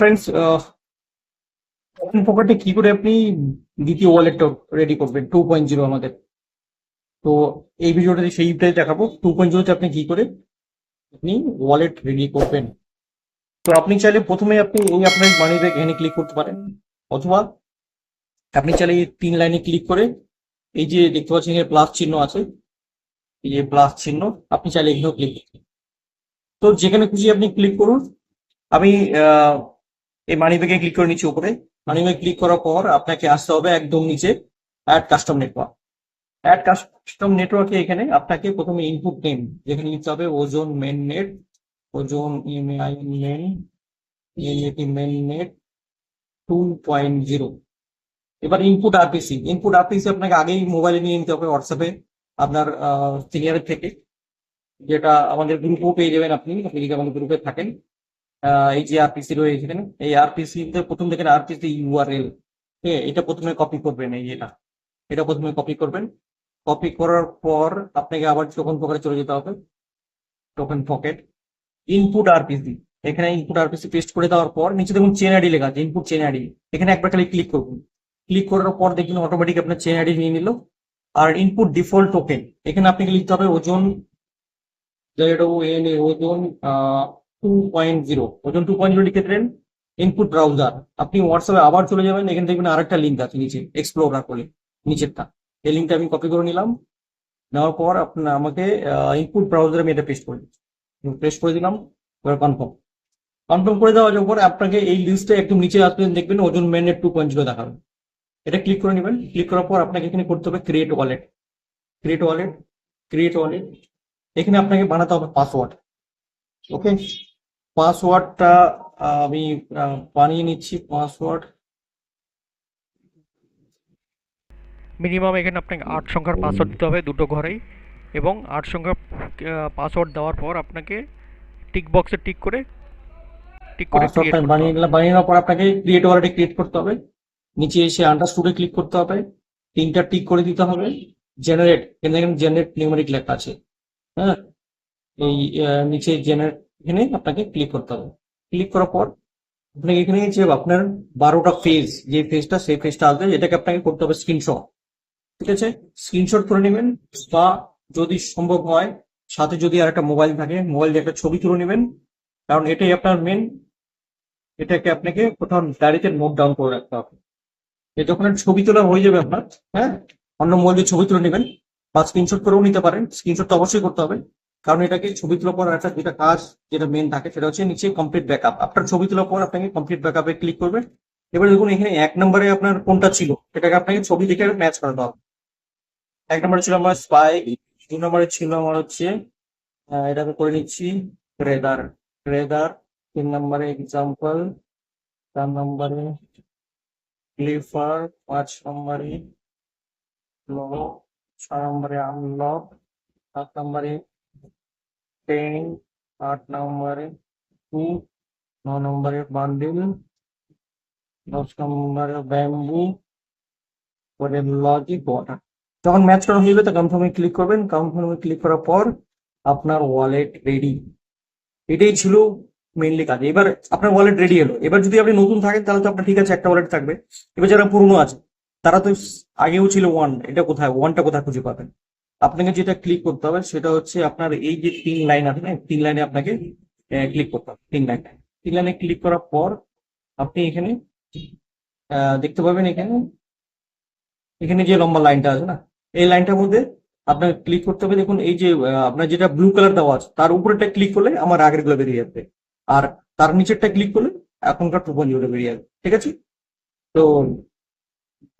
Friends পকেটে কি করে আপনি দ্বিতীয় ওয়ালেটটা রেডি করবেন? টু পয়েন্ট জিরো আমাদের। তো এই ভিডিওটাতে সেইটাই দেখাবো। টু পয়েন্ট জিরোতে আপনি কি করে আপনি ওয়ালেট রেডি করবেন? তো আপনি চাইলে প্রথমে আপনি এই আপনার মানি ব্যাগ এখানে ক্লিক করতে পারেন। অথবা আপনি চাইলে এই তিন লাইনে ক্লিক করে এই যে দেখতে পাচ্ছেন এখানে প্লাস চিহ্ন আছে এই যে প্লাস চিহ্ন আপনি চাইলে এখানেও ক্লিক তো যেখানে খুশি আপনি ক্লিক করুন। আমি আহ, এই মানি ব্যাগে ক্লিক করে নিচ্ছি উপরে। মানি ব্যাগ ক্লিক করার পর আপনাকে আসতে হবে একদম নিচে add custom network add custom নেটওয়ার্কে এখানে আপনাকে প্রথমে ইনপুট নেম যেখানে নিতে হবে ওজন main net ozone ইমেআই main main net two point zero এবার ইনপুট আরপিসি ইনপুট আরপিসি আপনাকে আগেই মোবাইলে নিয়ে নিতে হবে হোয়াটসঅ্যাপে আপনার সিনিয়রের থেকে। যেটা আমাদের গ্রুপও পেয়ে যাবেন আপনি। আপনি যদি আমাদের গ্রুপে থাকেন এই যে আরপিসি রয়েছে এখানে এই আরপিসি তে প্রথম দেখেন আরপিসি ইউআরএল ঠিক এটা প্রথমে কপি করবেন, এই এটা এটা প্রথমে কপি করবেন। কপি করার পর আপনাকে আবার টোকন পকেটে চলে যেতে হবে টোকেন পকেট ইনপুট আরপিসি এখানে ইনপুট আরপিসি পেস্ট করে দেওয়ার পর, নিচে দেখুন চেন আইডি লেখা আছে ইনপুট চেন আইডি এখানে একবার খালি ক্লিক করুন। ক্লিক করার পর দেখুন অটোমেটিক আপনার চেন আইডি নিয়ে নিল। আর ইনপুট ডিফল্ট টোকেন এখানে আপনাকে লিখতে হবে ওজন যেটা N ozone two point zero ozone two point zero লিখে দিলেন ইনপুট ব্রাউজার আপনি হোয়াটসঅ্যাপে আবার চলে যাবেন, এখানে দেখবেন আরেকটা লিঙ্ক আছে নিচে এক্সপ্লোরার করে, নিচেরটা। এই লিঙ্কটা আমি কপি করে নিলাম। নেওয়ার পর আপনার আমাকে ইনপুট ব্রাউজারে আমি এটা পেস্ট করে দিচ্ছি। পেস্ট করে দিলাম, এবার কনফার্ম কনফার্ম করে দেওয়ার পর আপনাকে এই লিস্টে একদম নিচে আসবেন, দেখবেন ওজন মেনের টু পয়েন্ট জিরো দেখাবে। এটা ক্লিক করে নেবেন। ক্লিক করার পর আপনাকে এখানে করতে হবে create wallet create wallet create wallet এখানে আপনাকে বানাতে হবে পাসওয়ার্ড ওকে পাসওয়ার্ডটা আমি বানিয়ে নিচ্ছি পাসওয়ার্ড। মিনিমাম এখানে আপনাকে আট সংখ্যার পাসওয়ার্ড দিতে হবে দুটো ঘরেই এবং আট সংখ্যার পাসওয়ার্ড দেওয়ার পর আপনাকে টিক বক্সে টিক করে টিক করে বানিয়ে। নিলাম বানিয়ে নেওয়ার পর আপনাকে ক্রিয়েট ওয়ালেটে ক্রিয়েট করতে হবে। নিচে এসে আন্ডারস্টুডে ক্লিক করতে হবে। তিনটা টিক করে দিতে হবে। জেনারেট এখানে জেনারেট নিউমেরিক লেখা আছে হ্যাঁ? এই নিচে জেনারেট এখানে আপনাকে ক্লিক করতে হবে। ক্লিক করার পর আপনাকে এখানে যে আপনার বারোটা ফেজ যে ফেজটা সেই ফেজটা আসবে এটাকে আপনাকে করতে হবে স্ক্রিনশট ঠিক আছে? স্ক্রিনশট করে নেবেন বা যদি সম্ভব হয়, সাথে যদি আর একটা মোবাইল থাকে মোবাইল দিয়ে একটা ছবি তুলে নেবেন। কারণ এটাই আপনার মেন এটাকে আপনাকে কোথাও ডায়েরিতে নোট ডাউন করে রাখতে হবে। এ যখন ছবি তোলা হয়ে যাবে আপনার হ্যাঁ? অন্য মোবাইল দিয়ে ছবি তুলে নেবেন বা স্ক্রিনশট করেও নিতে পারেন। স্ক্রিনশট তো অবশ্যই করতে হবে। কারণ এটাকে ছবি তোলার পর একটা যেটা কাজ যেটা মেন থাকে সেটা হচ্ছে নিচে কমপ্লিট ব্যাকআপ আপনার ছবি তোলার পর আপনাকে কমপ্লিট ব্যাকআপে ক্লিক করবেন এবার দেখুন এখানে এক নম্বরে আপনার কোনটা ছিল? সেটাকে আপনাকে ছবি দেখে ম্যাচ করাতে হবে। এক নম্বরে ছিল আমার স্পাই দুই নম্বরে ছিল আমার হচ্ছে আহ, এটাকে করে নিচ্ছি রেদার রেদার তিন নম্বরে এক্সাম্পল চার নম্বরে ক্লিফার পাঁচ নম্বরে লক ছয় নম্বরে আনলক সাত নম্বরে টেন আট নম্বরে টু ন নম্বরে বান্ডিল দশ নম্বরে ব্যাম্বু পরে লজিক ওয়াটার যখন ম্যাচ করা হয়ে যাবে, তো কনফার্মে ক্লিক করবেন। কনফার্মে ক্লিক করার পর আপনার ওয়ালেট রেডি এটাই ছিল মেইনলি কাজ। এবার আপনার ওয়ালেট রেডি হলো এবার যদি আপনি নতুন থাকেন, তাহলে তো আপনার ঠিক আছে, একটা ওয়ালেট থাকবে। এবার যারা পুরনো আছে, তারা তো আগেও ছিল ওয়ান এটা কোথায়? ওয়ানটা কোথায় খুঁজে পাবেন? আপনাকে যেটা ক্লিক করতে হবে সেটা হচ্ছে আপনার এই যে তিন লাইন আছে না তিন লাইনে আপনাকে ক্লিক করতে হবে, তিন লাইন তিন লাইনে ক্লিক করার পর আপনি এখানে দেখতে পাবেন এখানে এখানে যে লম্বা লাইনটা আছে না, এই লাইনটার মধ্যে আপনাকে ক্লিক করতে হবে। দেখুন, এই যে আপনার যেটা ব্লু কালার দেওয়া আছে, তার উপরেটা ক্লিক করলে আমার আগেরগুলো বেরিয়ে যাবে আর তার নিচেরটা ক্লিক করলে এখনকার টু পয়েন্ট বেরিয়ে যাবে ঠিক আছে? তো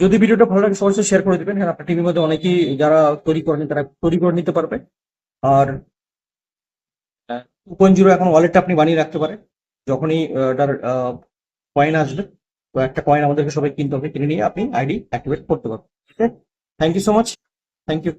যদি ভিডিওটা ভালো লাগে সবাই শেয়ার করে দেবেন। হ্যাঁ আপনার টিভির মধ্যে অনেকেই যারা তৈরি করেন তারা তৈরি করে নিতে পারবে। আর টু পয়েন্ট জিরো এখন ওয়ালেটটা আপনি বানিয়ে রাখতে পারেন। যখনই ওটার কয়েন আসবে তো একটা কয়েন আমাদেরকে সবাই কিনতে হবে কিনে নিয়ে আপনি আইডি অ্যাক্টিভেট করতে পারবেন। ঠিক আছে thank you so much thank you